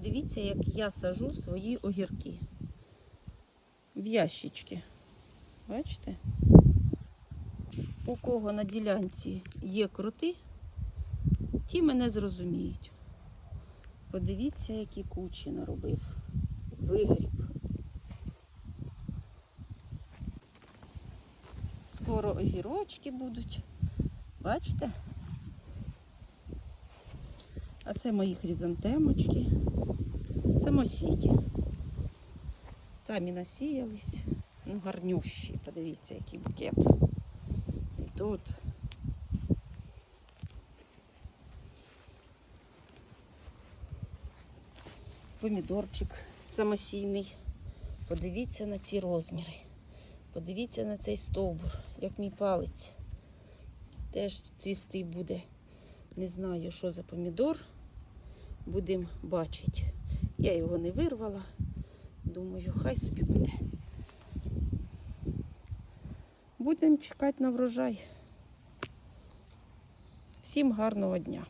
Подивіться, як я сажу свої огірки. В ящички. Бачите? У кого на ділянці є крути, ті мене зрозуміють. Подивіться, які кучі наробив. Вигріб. Скоро огірочки будуть. Бачите? А це мої хризантемочки. Самосіді. Самі насіялись. Ну, гарнющі. Подивіться, який букет. І тут. Помідорчик самосійний. Подивіться на ці розміри. Подивіться на цей стовбур, як мій палець. Теж цвісти буде. Не знаю, що за помідор. Будемо бачити. Я його не вирвала. Думаю, хай собі буде. Будемо чекати на врожай. Всім гарного дня!